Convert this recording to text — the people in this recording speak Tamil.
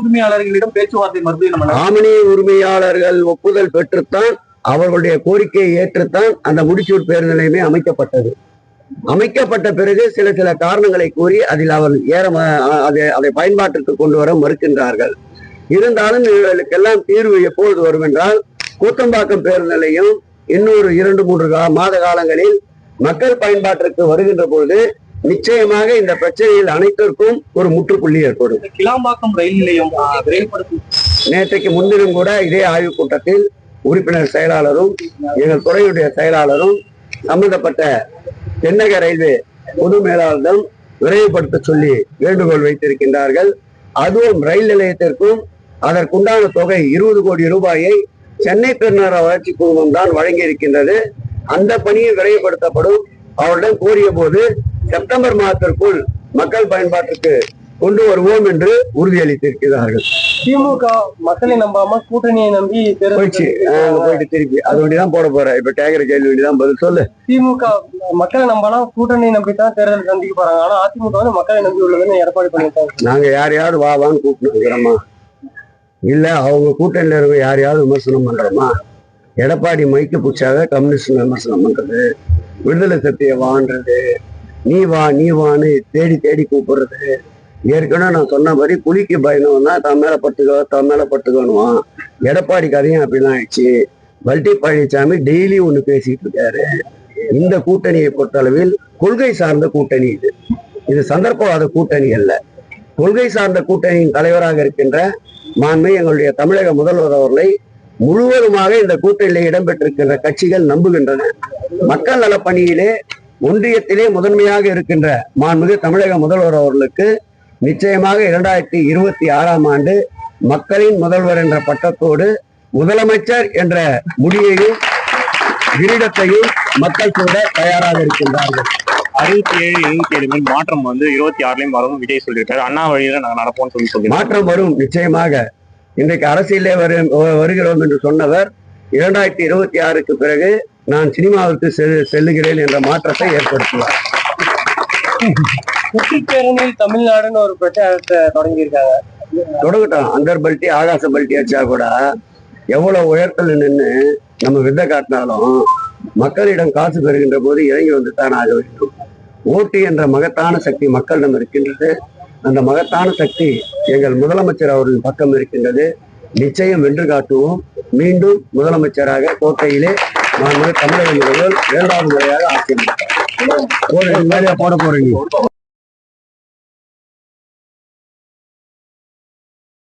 உரிமையாளர்களிடம் பேச்சுவார்த்தை மறுபடியும் ஆமணி உரிமையாளர்கள் ஒப்புதல் பெற்றுத்தான் அவர்களுடைய கோரிக்கையை ஏற்றுத்தான் அந்த முடிச்சூர் பேருந்து நிலையமே அமைக்கப்பட்டது. அமைக்கப்பட்ட பிறகு சில சில காரணங்களை கூறி அதில் அவர் ஏற அதை அதை பயன்பாட்டிற்கு கொண்டு வர மறுக்கின்றார்கள். இருந்தாலும் இவர்களுக்கெல்லாம் தீர்வு எப்பொழுது வரும் என்றால் கூத்தம்பாக்கம் பேருந்து நிலையம் இன்னொரு இரண்டு மூன்று மாத காலங்களில் மக்கள் பயன்பாட்டிற்கு வருகின்ற பொழுது நிச்சயமாக இந்த பிரச்சனையில் அனைத்திற்கும் ஒரு முற்றுப்புள்ளி ஏற்படும். கிளாம்பாக்கம் ரயில் நிலையம் நேற்றைக்கு முன்தினம் கூட இதே ஆய்வுக் கூட்டத்தில் உறுப்பினர் செயலாளரும் எங்கள் துறையுடைய செயலாளரும் சம்பந்தப்பட்ட தென்னக ரயில்வே பொது மேலாளரிடம் விரைவுபடுத்த சொல்லி வேண்டுகோள் வைத்திருக்கின்றார்கள். அதுவும் ரயில் நிலையத்திற்கும் அதற்குண்டான தொகை இருபது கோடி ரூபாயை சென்னை பெருநகர வளர்ச்சி குழுமம் தான் வழங்கி இருக்கின்றது அந்த பணியை விரைவுபடுத்தப்படும். அவரிடம் கோரிய போது செப்டம்பர் மாதத்திற்குள் மக்கள் பயன்பாட்டுக்கு கொண்டு வருவோம் என்று உறுதியளித்திருக்கிறார்கள். திமுக மக்களை நம்பாம கூட்டணியை நம்பி போயிடுச்சு. போயிட்டு திருப்பி. அது வண்டிதான் போட போறேன். இப்ப கேக்குற கேள்வி வண்டிதான் பதில் சொல்லு. திமுக மக்களை நம்பாலாம் கூட்டணியை நம்பி தான் தேர்தல் சந்திக்க போறாங்க. ஆனா அதிமுக வந்து மக்களை நம்பி உள்ளதுன்னு எடப்பாடி பண்ணிட்டாங்க. நாங்க யாரையாவது வா வான்னு கூப்பிட்டுக்கிறோமா இல்ல அவங்க கூட்டணியில இருக்க யாரையாவது விமர்சனம் பண்றோமா? எடப்பாடி மைக்கு பிடிச்சாவே கம்யூனிஸ்ட் விமர்சனம் பண்றது. விடுதலை சக்திய வான்றது. நீ வா நீ வான்னு தேடி தேடி கூப்பிடுறது. ஏற்கனவே நான் சொன்ன மாதிரி புலிக்கு பயணம்னா தன் மேல பட்டுக்கோ தன் மேல பட்டுக்கணுவான் எடப்பாடி கதையும் அப்படிலாம் ஆயிடுச்சு. வல்டி பழனிசாமி டெய்லி ஒண்ணு பேசிட்டு இருக்காரு. இந்த கூட்டணியை பொறுத்தளவில் கொள்கை சார்ந்த கூட்டணி இது. இது சந்தர்ப்பவாத கூட்டணி அல்ல. கொள்கை சார்ந்த கூட்டணியின் தலைவராக இருக்கின்ற மாண்பை எங்களுடைய தமிழக முதல்வர் அவர்களை முழுவதுமாக இந்த கூட்டணியில் இடம்பெற்றிருக்கின்ற கட்சிகள் நம்புகின்றன. மக்கள் நல பணியிலே ஒன்றியத்திலே முதன்மையாக இருக்கின்ற மாண்புமிகு தமிழக முதல்வர் அவர்களுக்கு நிச்சயமாக இரண்டாயிரத்தி இருபத்தி ஆறாம் ஆண்டு மக்களின் முதல்வர் என்ற பட்டத்தோடு முதலமைச்சர் என்ற முடியையும் கிரீடத்தையும் மக்கள் கூட தயாராக இருக்கின்றார்கள். அறுபத்தி ஏழு எழுபத்தி ஏழு மேல் மாற்றம் வந்து இருபத்தி ஆறுலயும் வரும் விஜய் சொல்லியிருக்காரு. அண்ணா வழியில நாங்க நடப்போம்னு சொல்லி சொல்லியிருக்காரு. மாற்றம் வரும் நிச்சயமாக. இன்றைக்கு அரசியலே வரும் வருகிறோம் என்று சொன்னவர் இரண்டாயிரத்தி இருபத்தி ஆறுக்கு பிறகு நான் சினிமாவிற்கு செல் செல்லுகிறேன் என்ற மாற்றத்தை ஏற்படுத்துவார். சுற்றுப்பேரணியில் தமிழ்நாடுன்னு ஒரு பிரச்சாரத்தை தொடங்கி இருக்காங்க தொடங்கட்டும். அந்தர் பல்ட்டி ஆகாச பல்ட்டி அடிச்சா கூட எவ்வளவு உயரத்துல நின்று நம்ம வித்தை காட்டினாலும் மக்களிடம் காசு பெறுகின்ற போது இறங்கி வந்து தான் ஆக வேண்டும். ஓட்டு என்ற மகத்தான சக்தி மக்களிடம் இருக்கின்றது. அந்த மகத்தான சக்தி எங்கள் முதலமைச்சர் அவர்களின் பக்கம் இருக்கின்றது. நிச்சயம் வென்று காட்டுவோம். மீண்டும் முதலமைச்சராக கோட்டையிலே நான் தமிழக இரண்டாவது முறையாக மாதிரியா போட போறீங்க?